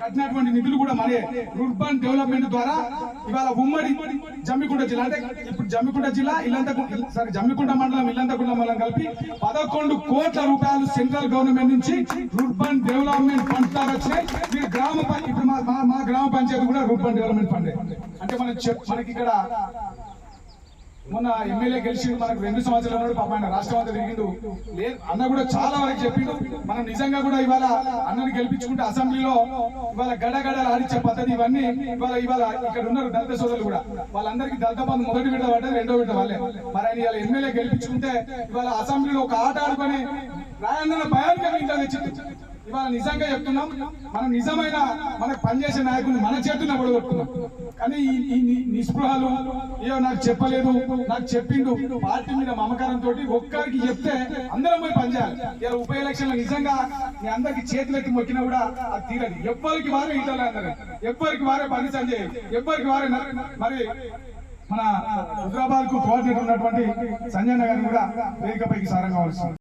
కట్టినటువంటి నిధులు కూడా మరే రూర్బన్ డెవలప్మెంట్ ద్వారా ఇవాళ ఉమ్మడి జమ్మికుంట జిల్లా అంటే ఇప్పుడు జమ్మికుంట జిల్లా ఇల్లంత సారీ జమ్మికుంట మండలం ఇల్లంతకుంట మండలం కలిపి పదకొండు కోట్ల రూపాయలు సెంట్రల్ గవర్నమెంట్ నుంచి రూర్బన్ డెవలప్మెంట్ ఫండ్ ద్వారా వచ్చినాయి. మీరు గ్రామ ఇప్పుడు మా మా- గ్రామ పంచాయతీ కూడా రూర్బన్ డెవలప్మెంట్ ఫండ్ అంటే మనం మనకి ఇక్కడ మొన్న ఎమ్మెల్యే గెలిచి మనకు రెండు సంవత్సరాలు ఉన్నాడు పాప ఆయన రాష్ట్రం తిరిగిండు. లేదు అన్న కూడా చాలా వరకు చెప్పిండు మనం నిజంగా కూడా ఇవాళ అన్నని గెలిపించుకుంటే అసెంబ్లీలో ఇవాళ గడగడలు ఆడించే పద్ధతి ఇవన్నీ ఇవాళ ఇవాళ ఇక్కడ ఉన్నారు దళిత సోదరులు కూడా. వాళ్ళందరికీ దళిత బంధు మొదటి విడత పడ్డది రెండో విడత వాళ్ళే మరి ఆయన ఇవాళ ఎమ్మెల్యే గెలిపించుకుంటే ఇవాళ అసెంబ్లీలో ఒక ఆట ఆడుకొని రాయన్న భయానికి ఇంట్లో తెచ్చింది ఇవాళ నిజంగా చెప్తున్నాం మనం నిజమైన మనకు పనిచేసే నాయకుడిని మన చేతుల్లో పడగొట్టుకున్నాం కానీ ఈ నిస్పృహలు అయ్యో నాకు చెప్పలేదు నాకు చెప్పిండు పార్టీ మీద మమకారంతో ఒక్కరికి చెప్తే అందరం పోయి పనిచేయాలి ఇలా ఉప ఎలక్షన్ నిజంగా మీ అందరికి చేతులెత్తి మొక్కినా కూడా అది తీరదు. ఎవ్వరికి వారే ఇంట్లో అందరూ. ఎవ్వరికి వారే పని సంజయ్ ఎవ్వరికి వారే మరి మన హైదరాబాద్కు కోఆర్డినేటర్ ఉన్నటువంటి సంజయ్ గారిని కూడా వేదికపైకి సారంగా వస్తుంది